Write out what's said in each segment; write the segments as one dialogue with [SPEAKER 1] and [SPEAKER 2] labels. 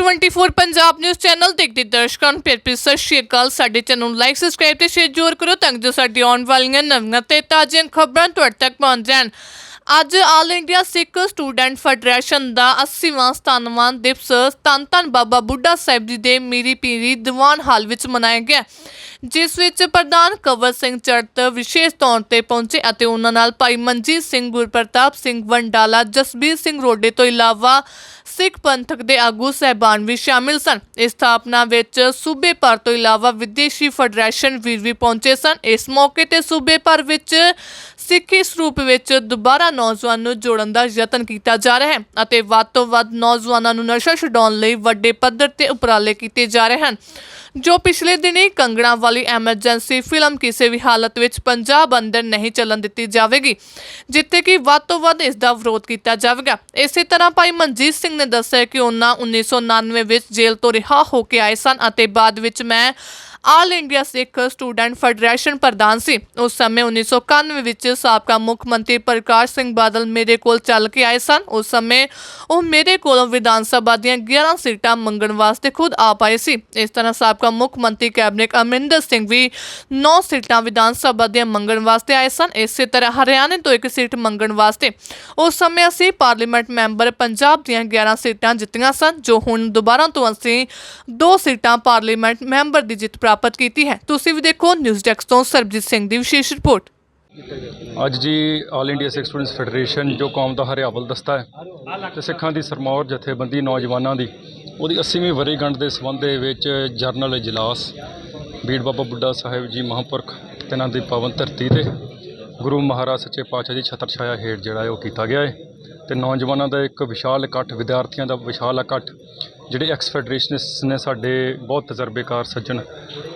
[SPEAKER 1] X24 Punjab news channel ਦੇਖਦੇ ਦਰਸ਼ਕਾਂ ਨੂੰ। ਪਿਆਰ ਭਰੀ ਸਤਿ ਸ਼੍ਰੀ ਅਕਾਲ। ਸਾਡੇ ਚੈਨਲ ਨੂੰ ਲਾਈਕ ਸਬਸਕ੍ਰਾਈਬ ਤੇ ਸ਼ੇਅਰ ਜ਼ਰੂਰ ਕਰੋ ਤਾਂ ਜੋ ਸਾਡੀ ਆਉਣ ਵਾਲੀਆਂ ਨਵੀਆਂ ਤੇ ਤਾਜ਼ੀਆਂ ਖਬਰਾਂ ਤੁਹਾਡੇ ਤੱਕ ਪਹੁੰਚ ਜਾਣ। ਅੱਜ all India Sikh student federation ਦਾ 80ਵਾਂ ਸਤਾਨਵਾਂ ਦਿਵਸ ਧੰਨ ਧੰਨ ਬਾਬਾ ਬੁੱਢਾ ਸਾਹਿਬ ਜੀ ਦੇ ਮੀਰੀ ਪੀਰੀ ਦੀਵਾਨ ਹਾਲ ਵਿੱਚ ਮਨਾਇਆ ਗਿਆ। ਜਿਸ ਵਿੱਚ ਪ੍ਰਧਾਨ ਕਵਰ ਸਿੰਘ ਚੜਤ ਵਿਸ਼ੇਸ਼ ਤੌਰ ਤੇ ਪਹੁੰਚੇ ਅਤੇ ਉਹਨਾਂ ਨਾਲ ਭਾਈ ਮਨਜੀਤ ਸਿੰਘ, ਗੁਰਪ੍ਰਤਾਪ ਸਿੰਘ, ਵੰਡਾਲਾ, ਜਸਬੀਰ ਸਿੰਘ ਰੋਡੇ ਤੋਂ ਇਲਾਵਾ ਸਿੱਖ ਪੰਥਕ ਦੇ ਆਗੂ ਸਹਿਬਾਨ ਵੀ ਸ਼ਾਮਿਲ ਸਨ। ਇਸ ਸਥਾਪਨਾ ਵਿੱਚ ਸੂਬੇ ਭਰ ਤੋਂ ਇਲਾਵਾ ਵਿਦੇਸ਼ੀ ਫੈਡਰੇਸ਼ਨ ਵੀਰ ਵੀ ਪਹੁੰਚੇ ਸਨ। ਇਸ ਮੌਕੇ ਤੇ ਸੂਬੇ ਭਰ ਵਿੱਚ ਸਿੱਖੀ ਸਰੂਪ ਵਿੱਚ ਦੁਬਾਰਾ ਨੌਜਵਾਨ ਨੂੰ ਜੋੜਨ ਦਾ ਯਤਨ ਕੀਤਾ ਜਾ ਰਿਹਾ ਹੈ ਅਤੇ ਵੱਧ ਤੋਂ ਵੱਧ ਨੌਜਵਾਨਾਂ ਨੂੰ ਨਸ਼ਾ ਛਡਾਉਣ ਲਈ ਵੱਡੇ ਪੱਧਰ ਤੇ ਉਪਰਾਲੇ ਕੀਤੇ ਜਾ ਰਹੇ ਹਨ। ਜੋ ਪਿਛਲੇ ਦਿਨੀ ਕੰਗਣਾ ਵਾਲੀ ਐਮਰਜੈਂਸੀ ਫਿਲਮ ਕਿਸੇ ਵੀ ਹਾਲਤ ਵਿੱਚ ਪੰਜਾਬ ਅੰਦਰ ਨਹੀਂ ਚੱਲਣ ਦਿੱਤੀ ਜਾਵੇਗੀ, ਜਿੱਥੇ ਕਿ ਵੱਧ ਤੋਂ ਵੱਧ ਇਸ ਦਾ ਵਿਰੋਧ ਕੀਤਾ ਜਾਵੇਗਾ। ਇਸੇ ਤਰ੍ਹਾਂ ਭਾਈ ਮਨਜੀਤ ਸਿੰਘ ਨੇ ਦੱਸਿਆ ਕਿ ਉਹਨਾਂ 1999 ਵਿੱਚ ਜੇਲ੍ਹ ਤੋਂ ਰਿਹਾ ਹੋ ਕੇ ਆਏ ਸਨ ਅਤੇ ਬਾਅਦ ਵਿੱਚ ਮੈਂ all India Sikh student federation ਪ੍ਰਧਾਨ ਸੀ। ਉਸ ਸਮੇਂ 1991 ਵਿੱਚ ਸਾਬਕਾ ਮੁੱਖ ਮੰਤਰੀ ਪ੍ਰਕਾਸ਼ ਸਿੰਘ ਬਾਦਲ ਮੇਰੇ ਕੋਲ ਚੱਲ ਕੇ ਆਏ ਸਨ। ਉਸ ਸਮੇਂ ਉਹ ਮੇਰੇ ਕੋਲੋਂ ਵਿਧਾਨ ਸਭਾ ਦੀਆਂ 11 ਸੀਟਾਂ ਮੰਗਣ ਵਾਸਤੇ ਖੁਦ ਆ ਪਾਏ ਸੀ। ਇਸ ਤਰ੍ਹਾਂ ਸਾਬਕਾ ਮੁੱਖ ਮੰਤਰੀ ਕੈਬਨਿਟ ਅਮਰਿੰਦਰ ਸਿੰਘ ਵੀ 9 ਸੀਟਾਂ ਵਿਧਾਨ ਸਭਾ ਦੀਆਂ ਮੰਗਣ ਵਾਸਤੇ ਆਏ ਸਨ। ਇਸੇ ਤਰ੍ਹਾਂ ਹਰਿਆਣੇ ਤੋਂ ਇੱਕ ਸੀਟ ਮੰਗਣ ਵਾਸਤੇ ਉਸ ਸਮੇਂ ਅਸੀਂ ਪਾਰਲੀਮੈਂਟ ਮੈਂਬਰ ਪੰਜਾਬ ਦੀਆਂ 11 ਸੀਟਾਂ ਜਿੱਤੀਆਂ ਸਨ, ਜੋ ਹੁਣ ਦੁਬਾਰਾ ਤੋਂ ਅਸੀਂ ਦੋ ਸੀਟਾਂ ਪਾਰਲੀਮੈਂਟ ਮੈਂਬਰ ਦੀ ਜਿੱਤ ਪ੍ਰਾਪਤ ਕੀਤੀ ਹੈ। ਤੁਸੀਂ ਵੀ ਦੇਖੋ ਨਿਊਜ਼ ਡੈਸਕ ਤੋਂ ਸਰਬਜੀਤ ਸਿੰਘ ਦੀ ਵਿਸ਼ੇਸ਼ ਰਿਪੋਰਟ।
[SPEAKER 2] ਅੱਜ ਜੀ all India Sikh students federation ਜੋ ਕੌਮ ਦਾ ਹਰਿਆਵਲ ਦਸਤਾ ਹੈ, ਤੇ ਸਿੱਖਾਂ ਦੀ ਸਰਮੌਰ ਜਥੇਬੰਦੀ ਨੌਜਵਾਨਾਂ ਦੀ, ਉਹਦੀ 80ਵੀਂ ਵਰ੍ਹੇਗੰਢ ਦੇ ਸੰਬੰਧ ਦੇ ਵਿੱਚ ਜਰਨਲ ਇਜਲਾਸ ਬੀੜ ਬਾਬਾ ਬੁੱਢਾ ਸਾਹਿਬ ਜੀ ਮਹਾਂਪੁਰਖ ਤਿਨਾਂ ਦੀ ਪਾਵਨ ਧਰਤੀ ਤੇ ਗੁਰੂ ਮਹਾਰਾਜ ਸੱਚੇ ਪਾਤਸ਼ਾਹ ਦੀ ਛਤਰ ਛਾਇਆ ਹੇਠ ਜਿਹੜਾ ਹੈ ਉਹ ਕੀਤਾ ਗਿਆ ਹੈ। ਤੇ ਨੌਜਵਾਨਾਂ ਦਾ ਇੱਕ ਵਿਸ਼ਾਲ ਇਕੱਠ, ਵਿਦਿਆਰਥੀਆਂ ਦਾ ਵਿਸ਼ਾਲ ਇਕੱਠ ਜਿਹੜੇ ਐਕਸ ਫੈਡਰੇਸ਼ਨਿਸਟ ਨੇ ਸਾਡੇ ਬਹੁਤ ਤਜਰਬੇਕਾਰ ਸੱਜਣ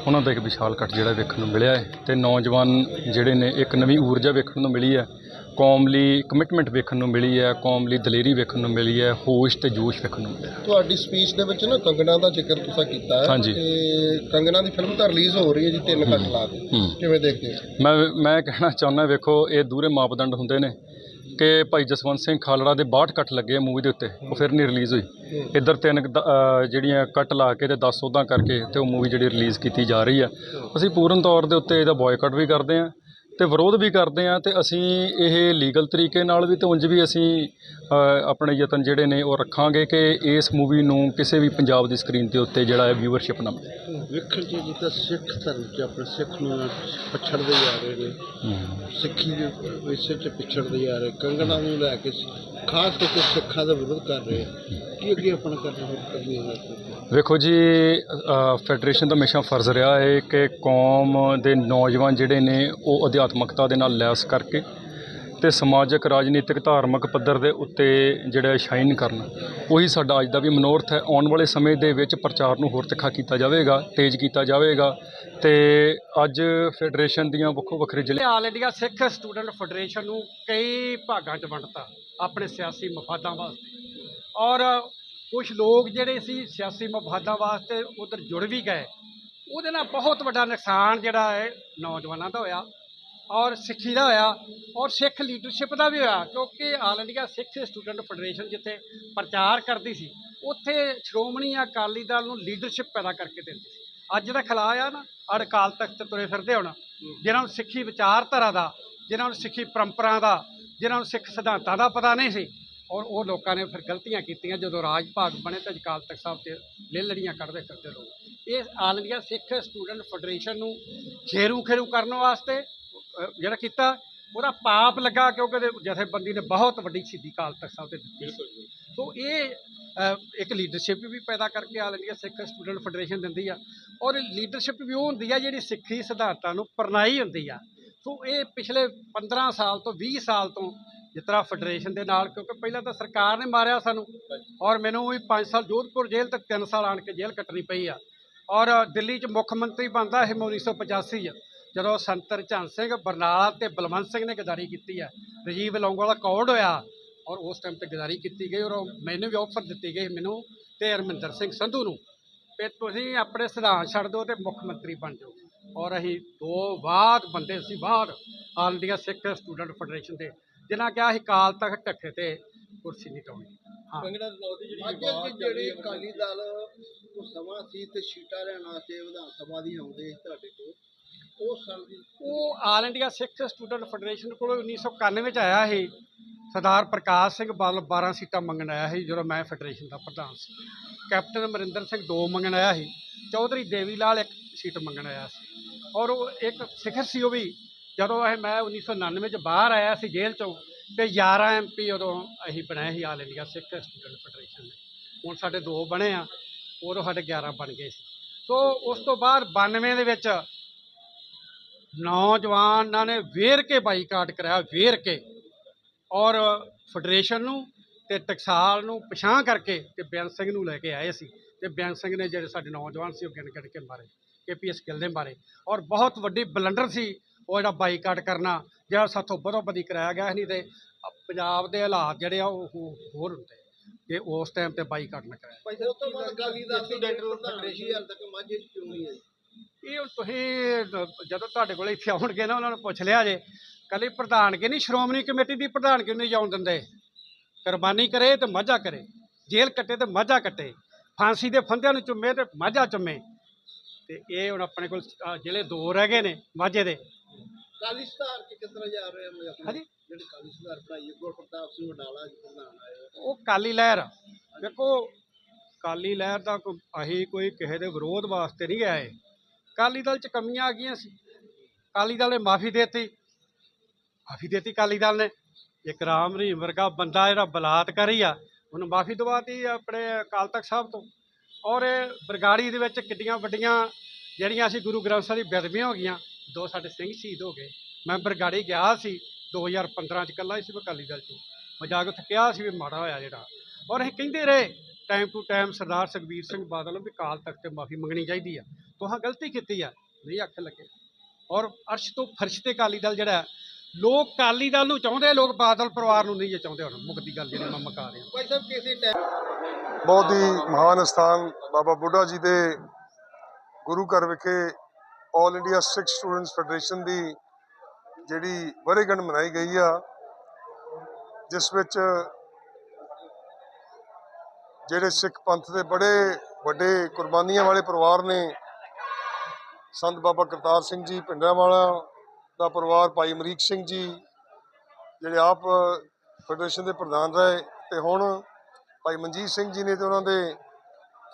[SPEAKER 2] ਉਹਨਾਂ ਦਾ ਇੱਕ ਵਿਸ਼ਾਲ ਇਕੱਠ ਜਿਹੜਾ ਵੇਖਣ ਨੂੰ ਮਿਲਿਆ ਹੈ ਤੇ ਨੌਜਵਾਨ ਜਿਹੜੇ ਨੇ ਇੱਕ ਨਵੀਂ ਊਰਜਾ ਵੇਖਣ ਨੂੰ ਮਿਲੀ ਹੈ ਕੌਮ ਲਈ ਕਮਿਟਮੈਂਟ ਵੇਖਣ ਨੂੰ ਮਿਲੀ ਹੈ ਕੌਮ ਲਈ ਦਲੇਰੀ ਵੇਖਣ ਨੂੰ ਮਿਲੀ ਹੈ ਹੋਸ਼ ਤੇ ਜੋਸ਼ ਵੇਖਣ ਨੂੰ ਮਿਲਿਆ
[SPEAKER 3] ਤੁਹਾਡੀ ਸਪੀਚ ਦੇ ਵਿੱਚ ਨਾ ਕੰਗਣਾ ਦਾ ਜ਼ਿਕਰ ਤੁਸੀਂ ਕੀਤਾ ਹੈ। ਤੇ ਕੰਗਣਾ ਦੀ ਫਿਲਮ ਤਾਂ ਰਿਲੀਜ਼ ਹੋ ਰਹੀ ਹੈ ਜੀ 3 ਘੰਟੇ ਲਾ ਕੇ। ਕਿਵੇਂ ਦੇਖਦੇ ਹੋ
[SPEAKER 2] ਮੈਂ ਮੈਂ ਕਹਿਣਾ ਚਾਹੁੰਦਾ ਵੇਖੋ ਇਹ ਦੂਰੇ ਮਾਪਦੰਡ ਹੁੰਦੇ ਨੇ ਕਿ ਭਾਈ ਜਸਵੰਤ ਸਿੰਘ ਖਾਲੜਾ ਦੇ 62 ਕੱਟ ਲੱਗੇ ਮੂਵੀ ਦੇ ਉੱਤੇ, ਉਹ ਫਿਰ ਨਹੀਂ ਰਿਲੀਜ਼ ਹੋਈ। ਇੱਧਰ ਤਿੰਨ ਦ- ਅਹ, ਜਿਹੜੀਆਂ ਕੱਟ ਲਾ ਕੇ ਤੇ 10 ਉਹਦਾ ਕਰਕੇ ਤੇ ਉਹ ਮੂਵੀ ਜਿਹੜੀ ਰਿਲੀਜ਼ ਕੀਤੀ ਜਾ ਰਹੀ ਆ। ਅਸੀਂ ਪੂਰਨ ਤੌਰ ਦੇ ਉੱਤੇ ਇਹਦਾ ਬਾਇਕਾਟ ਵੀ ਕਰਦੇ ਹਾਂ ਤੇ ਵਿਰੋਧ ਵੀ ਕਰਦੇ ਆ ਤੇ ਅਸੀਂ ਇਹ ਲੀਗਲ ਤਰੀਕੇ ਨਾਲ ਵੀ ਤੇ ਉਂਝ ਵੀ ਅਸੀਂ ਆਪਣੇ ਯਤਨ ਜਿਹੜੇ ਨੇ ਉਹ ਰੱਖਾਂਗੇ ਕਿ ਇਸ ਮੂਵੀ ਨੂੰ ਕਿਸੇ ਵੀ ਪੰਜਾਬ ਦੀ ਸਕਰੀਨ ਦੇ ਉੱਤੇ ਜਿਹੜਾ ਹੈ ਵਿਊਅਰਸ਼ਿਪ ਨਾ ਮਿਲੇ।
[SPEAKER 3] ਵੇਖਣ ਜੀ ਜਿੱਦਾਂ ਸਿੱਖ ਧਰਮ 'ਚ ਆਪਣੇ ਸਿੱਖ ਨੂੰ ਪਛੜਦੇ ਜਾ ਰਹੇ ਨੇ। ਸਿੱਖੀ ਦੇ ਵਿਸ਼ੇ 'ਚ ਪਿਛੜਦੇ ਜਾ ਰਹੇ ਕੰਗਣਾ ਨੂੰ ਲੈ ਕੇ ਖਾਸ ਕਰਕੇ ਸਿੱਖਾਂ ਦਾ ਵਿਰੋਧ ਕਰ ਰਹੇ। ਕੀ ਅੱਗੇ ਆਪਣਾ ਕਰਨਾ ਕਰਨੀ ਹੈ?
[SPEAKER 2] ਵੇਖੋ ਜੀ ਫੈਡਰੇਸ਼ਨ ਦਾ ਹਮੇਸ਼ਾ ਫਰਜ਼ ਰਿਹਾ ਹੈ ਕਿ ਕੌਮ ਦੇ ਨੌਜਵਾਨ ਜਿਹੜੇ ਨੇ ਉਹ ਅਧਿਆਤਮਕਤਾ ਦੇ ਨਾਲ ਲੈਸ ਕਰਕੇ ਤੇ ਸਮਾਜਿਕ, ਰਾਜਨੀਤਿਕ, ਧਾਰਮਿਕ ਪੱਧਰ ਦੇ ਉੱਤੇ ਜਿਹੜਾ ਸ਼ਾਈਨ ਕਰਨਾ। ਉਹੀ ਸਾਡਾ ਅੱਜ ਦਾ ਵੀ ਮਨੋਰਥ ਹੈ। ਆਉਣ ਵਾਲੇ ਸਮੇਂ ਦੇ ਵਿੱਚ ਪ੍ਰਚਾਰ ਨੂੰ ਹੋਰ ਤਿੱਖਾ ਕੀਤਾ ਜਾਵੇਗਾ, ਤੇਜ਼ ਕੀਤਾ ਜਾਵੇਗਾ ਤੇ ਅੱਜ ਫੈਡਰੇਸ਼ਨ ਦੀਆਂ ਵੱਖੋ ਵੱਖਰੇ ਜ਼ਿਲ੍ਹੇ
[SPEAKER 4] all India Sikh student federation ਨੂੰ ਕਈ ਭਾਗਾਂ 'ਚ ਵੰਡਤਾ ਆਪਣੇ ਸਿਆਸੀ ਮਫਾਦਾਂ ਵਾਸਤੇ। ਔਰ ਕੁਝ ਲੋਕ ਜਿਹੜੇ ਸੀ ਸਿਆਸੀ ਮਫਾਦਾਂ ਵਾਸਤੇ ਉਧਰ ਜੁੜ ਵੀ ਗਏ। ਉਹਦੇ ਨਾਲ ਬਹੁਤ ਵੱਡਾ ਨੁਕਸਾਨ ਜਿਹੜਾ ਹੈ ਨੌਜਵਾਨਾਂ ਦਾ ਹੋਇਆ। ਔਰ ਸਿੱਖੀ ਦਾ ਹੋਇਆ ਔਰ ਸਿੱਖ ਲੀਡਰਸ਼ਿਪ ਦਾ ਵੀ ਹੋਇਆ, ਕਿਉਂਕਿ all India Sikh student federation ਜਿੱਥੇ ਪ੍ਰਚਾਰ ਕਰਦੀ ਸੀ, ਉੱਥੇ ਸ਼੍ਰੋਮਣੀ ਅਕਾਲੀ ਦਲ ਨੂੰ ਲੀਡਰਸ਼ਿਪ ਪੈਦਾ ਕਰਕੇ ਦਿੰਦੀ ਸੀ। ਅੱਜ ਦਾ ਖਲਾ ਆ ਨਾ ਅੜ ਅਕਾਲ ਤਖਤ ਤੁਰੇ ਫਿਰਦੇ ਹੁਣ ਜਿਹਨਾਂ ਨੂੰ ਸਿੱਖੀ ਵਿਚਾਰਧਾਰਾ ਦਾ ਜਿਹਨਾਂ ਨੂੰ ਸਿੱਖੀ ਪਰੰਪਰਾ ਦਾ ਜਿਹਨਾਂ ਨੂੰ ਸਿੱਖ ਸਿਧਾਂਤਾਂ ਦਾ ਪਤਾ ਨਹੀਂ ਸੀ, ਔਰ ਉਹ ਲੋਕਾਂ ਨੇ ਫਿਰ ਗਲਤੀਆਂ ਕੀਤੀਆਂ, ਜਦੋਂ ਰਾਜ ਭਾਗ ਬਣੇ ਤਾਂ ਅਕਾਲ ਤਖਤ ਸਾਹਿਬ ਤੇ ਲੇਲੜੀਆਂ ਕੱਢਦੇ ਫਿਰਦੇ ਲੋਕ। ਇਹ all India Sikh student federation ਨੂੰ ਖੇਰੂ ਖੇਰੂ ਕਰਨ ਵਾਸਤੇ ਜਿਹੜਾ ਕੀਤਾ ਉਹਦਾ ਪਾਪ ਲੱਗਾ ਕਿਉਂਕਿ ਜਥੇਬੰਦੀ ਨੇ ਬਹੁਤ ਵੱਡੀ ਸ਼ਹੀਦੀ ਅਕਾਲ ਤਖਤ ਸਾਹਿਬ ਤੇ ਦਿੱਤੀ ਸੀ। ਇਹ ਇੱਕ ਲੀਡਰਸ਼ਿਪ ਵੀ ਪੈਦਾ ਕਰਕੇ all India Sikh student federation ਦਿੰਦੀ ਆ। ਔਰ ਲੀਡਰਸ਼ਿਪ ਵੀ ਉਹ ਹੁੰਦੀ ਆ ਜਿਹੜੀ ਸਿੱਖੀ ਸਿਧਾਂਤਾਂ ਨੂੰ ਪਰਨਾਈ ਹੁੰਦੀ ਆ। ਸੋ ਇਹ ਪਿਛਲੇ 15 ਸਾਲ ਤੋਂ 20 ਸਾਲ ਤੋਂ ਜਿਸ ਤਰ੍ਹਾਂ ਫੈਡਰੇਸ਼ਨ ਦੇ ਨਾਲ ਕਿਉਂਕਿ ਪਹਿਲਾਂ ਤਾਂ ਸਰਕਾਰ ਨੇ ਮਾਰਿਆ ਸਾਨੂੰ। ਔਰ ਮੈਨੂੰ ਵੀ 5 ਸਾਲ ਜੋਧਪੁਰ ਜੇਲ੍ਹ ਤੇ 3 ਸਾਲ ਆਣ ਕੇ ਜੇਲ੍ਹ ਕੱਟਣੀ ਪਈ ਆ। ਔਰ ਦਿੱਲੀ 'ਚ ਮੁੱਖ ਮੰਤਰੀ ਬਣਦਾ ਇਹ 1985 'ਚ ਜਦੋਂ ਸੰਤਰ ਝੰਨ ਸਿੰਘ ਬਰਨਾਲਾ ਤੇ ਬਲਵੰਤ ਸਿੰਘ ਨੇ ਗਦਾਰੀ ਕੀਤੀ ਆ ਰਜੀਵ ਲੌਂਗੋ ਦਾ ਕੌੜ ਹੋਇਆ ਔਰ ਉਸ ਟਾਈਮ ਤੇ ਗਦਾਰੀ ਕੀਤੀ ਗਈ ਔਰ ਮੈਨੂੰ ਵੀ ਆਫਰ ਦਿੱਤੀ ਗਈ ਮੈਨੂੰ ਤੇ ਹਰਮਿੰਦਰ ਸਿੰਘ ਸੰਧੂ ਨੂੰ। ਵੀ ਤੁਸੀਂ ਆਪਣੇ ਸਿਧਾਂਤ ਛੱਡ ਦਿਓ ਤੇ ਮੁੱਖ ਮੰਤਰੀ ਬਣ ਜਾਓ। ਔਰ ਅਸੀਂ ਦੋ ਬਾਅਦ ਬੰਦੇ ਸੀ ਬਾਹਰ all India Sikh student federation ਦੇ ਜਿਨ੍ਹਾਂ ਕਿਹਾ ਅਸੀਂ ਕਾਲ ਤੱਕ ਢੱਕੇ ਤੇ ਕੁਰਸੀ ਨਹੀਂ ਟਾਉਣੀ
[SPEAKER 3] ਰਣੌਤ ਦੀ ਜਿਹੜੀ ਜਿਹੜੀ ਅਕਾਲੀ ਦਲ ਉਹ ਸਮਾਂ ਸੀ ਤੇ ਸੀਟਾਂ ਲੈਣ ਵਾਸਤੇ ਵਿਧਾਨ ਸਭਾ ਦੀ ਆਉਂਦੇ ਤੁਹਾਡੇ ਕੋਲ। ਉਹ ਸਾਲ ਦੀ
[SPEAKER 4] ਉਹ all India Sikh student federation ਕੋਲ 1991 ਚ ਆਇਆ ਸੀ। ਸਰਦਾਰ ਪ੍ਰਕਾਸ਼ ਸਿੰਘ ਬਾਦਲ 12 ਸੀਟਾਂ ਮੰਗਣ ਆਇਆ ਸੀ, ਜਦੋਂ ਮੈਂ ਫੈਡਰੇਸ਼ਨ ਦਾ ਪ੍ਰਧਾਨ ਸੀ। ਕੈਪਟਨ ਅਮਰਿੰਦਰ ਸਿੰਘ ਦੋ ਮੰਗਣ ਆਇਆ ਸੀ, ਚੌਧਰੀ ਦੇਵੀ ਲਾਲ ਇੱਕ ਸੀਟ ਮੰਗਣ ਆਇਆ ਸੀ। ਔਰ ਉਹ ਇੱਕ ਸਿਖਰ ਸੀ ਉਹ ਵੀ, ਜਦੋਂ ਇਹ ਮੈਂ 1999 ਚ ਬਾਹਰ ਆਇਆ ਸੀ ਜੇਲ੍ਹ ਚੋਂ, ਤੇ 11 ਐਮਪੀ ਉਦੋਂ ਅਸੀਂ ਬਣਾਏ ਸੀ all India Sikh student federation ਦੇ ਹੁਣ ਸਾਡੇ ਦੋ ਬਣੇ ਆ ਉਦੋਂ ਸਾਡੇ 11 ਬਣ ਗਏ ਸੀ। ਸੋ ਉਸ ਤੋਂ ਬਾਅਦ 92 ਦੇ ਵਿੱਚ ਨੌਜਵਾਨਾਂ ਨੇ ਵੇਰ ਕੇ ਬਾਈਕਾਟ ਕਰਾਇਆ ਵੇਰ ਕੇ। ਔਰ ਫੈਡਰੇਸ਼ਨ ਨੂੰ ਤੇ ਟਕਸਾਲ ਨੂੰ ਪਛਾਣ ਕਰਕੇ ਤੇ ਬੇਅੰਤ ਸਿੰਘ ਨੂੰ ਲੈ ਕੇ ਆਏ ਸੀ। ਤੇ ਬੇਅੰਤ ਸਿੰਘ ਨੇ ਜਿਹੜੇ ਸਾਡੇ ਨੌਜਵਾਨ ਸੀ ਉਹ ਗਿਣ ਗਿਣ ਕੇ ਮਾਰੇ ਕੇਪੀਐਸ ਗਿੱਲ ਦੇ ਮਾਰੇ। ਔਰ ਬਹੁਤ ਵੱਡੀ ਬਲੰਡਰ ਸੀ ਉਹ ਜਿਹੜਾ ਬਾਈਕਾਟ ਕਰਨਾ ਜਿਹੜਾ ਸਾਥੋਂ ਬਦੋ ਬਦੀ ਕਰਾਇਆ ਗਿਆ ਸੀ, ਨਹੀਂ ਤੇ ਪੰਜਾਬ ਦੇ ਹਾਲਾਤ ਜਿਹੜੇ ਆ ਉਹ ਹੋ- ਹੋਰ ਹੁੰਦੇ। ਕਿ ਉਸ ਟਾਈਮ ਤੇ ਬਾਈਕਾਟ ਨਾ ਕਰਾਇਆ।
[SPEAKER 3] ਭਾਈ ਸਾਹਿਬ ਉਸ ਤੋਂ ਬਾਅਦ ਅਕਾਲੀ ਦਲ ਦੀ ਜਨਰਲ ਫੈਡਰੇਸ਼ਨ ਹਾਲ ਤੱਕ ਮਾਝੇ ਚ ਕਿਉਂ ਨਹੀਂ ਆਈ
[SPEAKER 4] ਇਹ ਤੁਸੀਂ ਜਦੋਂ ਤੁਹਾਡੇ ਕੋਲ ਇੱਥੇ ਆਉਣਗੇ ਨਾ ਉਹਨਾਂ ਨੂੰ ਪੁੱਛ ਲਿਆ ਜੇ। ਕੱਲੀ ਪ੍ਰਧਾਨਗੀ ਨਹੀਂ ਸ਼੍ਰੋਮਣੀ ਕਮੇਟੀ ਦੀ ਪ੍ਰਧਾਨਗੀ ਨਹੀਂ ਜਾਣ ਦਿੰਦੇ। ਕੁਰਬਾਨੀ ਕਰੇ ਤੇ ਮਾਝਾ ਕਰੇ। ਜੇਲ੍ਹ ਕੱਟੇ ਤੇ ਮਾਝਾ ਕੱਟੇ। ਫਾਂਸੀ ਦੇ ਫੰਦਿਆਂ ਨੂੰ ਚੁੰਮੇ ਤੇ ਮਾਝਾ ਚੁੰਮੇ। ਤੇ ਇਹ ਹੁਣ ਆਪਣੇ ਕੋਲ ਜਿਹੜੇ ਦੋ ਰਹਿ ਗਏ ਨੇ ਮਾਝੇ ਦੇ।
[SPEAKER 3] ਕਾਲੀ ਸੁਧਾਰ ਚ ਕਿਸ ਤਰ੍ਹਾਂ ਜਾ ਰਹੇ ਹੋ ਆਪਣੇ। ਜਿਹੜੇ ਕਾਲੀ ਸੁਧਾਰ ਭਾਈ ਗੁਰਪ੍ਰਤਾਪ ਸਿੰਘ ਵਡਾਲਾ ਜੀ ਪ੍ਰਧਾਨ ਆਏ।
[SPEAKER 4] ਉਹ ਕਾਲੀ ਲਹਿਰ। ਦੇਖੋ ਕਾਲੀ ਲਹਿਰ ਦਾ ਕੋਈ ਅਸੀਂ ਕੋਈ ਕਿਸੇ ਦੇ ਵਿਰੋਧ ਵਾਸਤੇ ਨਹੀਂ ਆਏ। ਕਾਲੀ ਦਲ ਚ ਕਮੀਆਂ ਆ ਗਈਆਂ ਸੀ। ਕਾਲੀ ਦਲ ਨੇ ਮਾਫੀ ਦੇਤੀ। ਮਾਫੀ ਦੇਤੀ ਕਾਲੀ ਦਲ ਨੇ। ਇੱਕ ਰਾਮ ਰਹੀਮ ਵਰਗਾ ਬੰਦਾ ਜਿਹੜਾ ਬਲਾਤਕਾਰੀ ਆ, ਉਹਨੂੰ ਮਾਫੀ ਦਵਾਤੀ ਆਪਣੇ ਅਕਾਲ ਤਖਤ ਸਾਹਿਬ ਤੋਂ। ਔਰ ਇਹ ਬਰਗਾੜੀ ਦੇ ਵਿੱਚ ਕਿੱਡੀਆਂ ਵੱਡੀਆਂ ਜਿਹੜੀਆਂ ਅਸੀਂ ਗੁਰੂ ਗ੍ਰੰਥ ਸਾਹਿਬ ਦੀ ਬੇਦਬੀਆਂ ਹੋ ਗਈਆਂ, ਦੋ ਸਾਡੇ ਸਿੰਘ ਸ਼ਹੀਦ ਹੋ ਗਏ। ਮੈਂ ਬਰਗਾੜੀ ਗਿਆ ਸੀ 2015 ਚ ਇਕੱਲਾ ਸੀ ਅਕਾਲੀ ਦਲ ਚੋਂ। ਮੈਂ ਜਾ ਕੇ ਉੱਥੇ ਕਿਹਾ ਸੀ ਵੀ ਮਾੜਾ ਹੋਇਆ ਜਿਹੜਾ। ਔਰ ਇਹ ਕਹਿੰਦੇ ਰਹੇ time to time Sardar Sukhbir Singh Badal ਨੂੰ ਵੀ ਕਾਲ ਤਖਤ ਤੇ ਮਾਫੀ ਮੰਗਣੀ ਚਾਹੀਦੀ ਆ। ਤੁਹਾਂ ਗਲਤੀ ਕੀਤੀ ਆ। ਨਹੀਂ ਆਖਣ ਲੱਗੇ। ਔਰ ਅਰਸ਼ ਤੋਂ ਫਰਸ਼ ਤੇ ਅਕਾਲੀ ਦਲ ਜਿਹੜਾ ਲੋਕ ਅਕਾਲੀ ਦਲ ਨੂੰ ਚਾਹੁੰਦੇ ਲੋਕ ਬਾਦਲ ਪਰਿਵਾਰ ਨੂੰ ਨਹੀਂ ਜੇ ਚਾਹੁੰਦੇ ਹੁਣ ਮੁੱਕਦੀ ਗੱਲ ਜਿਹੜੀ ਮੈਂ ਮੁਕਾ ਰਿਹਾ।
[SPEAKER 3] ਭਾਈ ਸਾਹਿਬ ਕਿਸੇ ਟਾਈਮ
[SPEAKER 5] ਬਹੁਤ ਹੀ ਮਹਾਨ ਸਥਾਨ ਬਾਬਾ ਬੁੱਢਾ ਜੀ ਦੇ ਗੁਰੂ ਘਰ ਵਿਖੇ 올 ਇੰਡੀਆ ਸਿੱਖ ਸਟੂਡੈਂਟਸ ਫੈਡਰੇਸ਼ਨ ਦੀ ਜਿਹੜੀ ਵਰੇਗੰਢ ਮਨਾਈ ਗਈ ਆ ਜਿਸ ਵਿੱਚ ਜਿਹੜੇ ਸਿੱਖ ਪੰਥ ਦੇ ਬੜੇ ਵੱਡੇ ਕੁਰਬਾਨੀਆਂ ਵਾਲੇ ਪਰਿਵਾਰ ਨੇ ਸੰਤ ਬਾਬਾ ਕਰਤਾਰ ਸਿੰਘ ਜੀ ਪਿੰਡਰਾਂਵਾਲਾ ਦਾ ਪਰਿਵਾਰ, ਭਾਈ ਅਮਰੀਕ ਸਿੰਘ ਜੀ, ਜਿਹੜੇ ਆਪ ਫੈਡਰੇਸ਼ਨ ਦੇ ਪ੍ਰਧਾਨ ਰਹੇ ਤੇ ਹੁਣ ਭਾਈ ਮਨਜੀਤ ਸਿੰਘ ਜੀ ਨੇ ਤੇ ਉਹਨਾਂ ਦੇ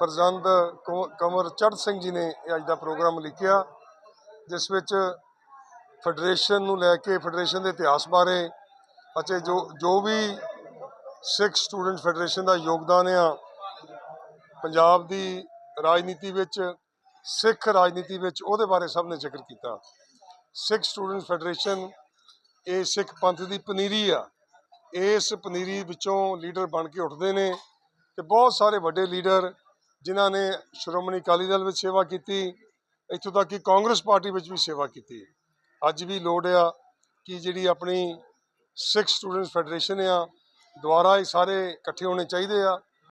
[SPEAKER 5] ਫਰਜ਼ੰਦ ਕੁੰ- ਕੰਵਰ ਚੜ੍ਹ ਸਿੰਘ ਜੀ ਨੇ ਇਹ ਅੱਜ ਦਾ ਪ੍ਰੋਗਰਾਮ ਲਿਖਿਆ, ਜਿਸ ਵਿੱਚ ਫੈਡਰੇਸ਼ਨ ਨੂੰ ਲੈ ਕੇ ਫੈਡਰੇਸ਼ਨ ਦੇ ਇਤਿਹਾਸ ਬਾਰੇ ਅਤੇ ਜੋ ਜੋ ਵੀ ਸਿੱਖ ਸਟੂਡੈਂਟ ਫੈਡਰੇਸ਼ਨ ਦਾ ਯੋਗਦਾਨ ਆ, ਪੰਜਾਬ ਦੀ ਰਾਜਨੀਤੀ ਵਿੱਚ ਸਿੱਖ ਰਾਜਨੀਤੀ ਵਿੱਚ ਉਹਦੇ ਬਾਰੇ ਸਭ ਨੇ ਜ਼ਿਕਰ ਕੀਤਾ। ਸਿੱਖ ਸਟੂਡੈਂਟ ਫੈਡਰੇਸ਼ਨ, ਇਹ ਸਿੱਖ ਪੰਥ ਦੀ ਪਨੀਰੀ ਆ। ਇਸ ਪਨੀਰੀ ਵਿੱਚੋਂ ਲੀਡਰ ਬਣ ਕੇ ਉੱਠਦੇ ਨੇ ਤੇ ਬਹੁਤ ਸਾਰੇ ਵੱਡੇ ਲੀਡਰ ਜਿਨ੍ਹਾਂ ਨੇ ਸ਼੍ਰੋਮਣੀ ਅਕਾਲੀ ਦਲ ਵਿੱਚ ਸੇਵਾ ਕੀਤੀ, ਇੱਥੋਂ ਤੱਕ ਕਿ ਕਾਂਗਰਸ ਪਾਰਟੀ ਵਿੱਚ ਵੀ ਸੇਵਾ ਕੀਤੀ। ਅੱਜ ਵੀ ਲੋੜ ਆ ਕਿ ਜਿਹੜੀ ਆਪਣੀ ਸਿੱਖ ਸਟੂਡੈਂਟਸ ਫੈਡਰੇਸ਼ਨ ਆ, ਦੁਆਰਾ ਇਹ ਸਾਰੇ ਇਕੱਠੇ ਹੋਣੇ ਚਾਹੀਦੇ ਆ।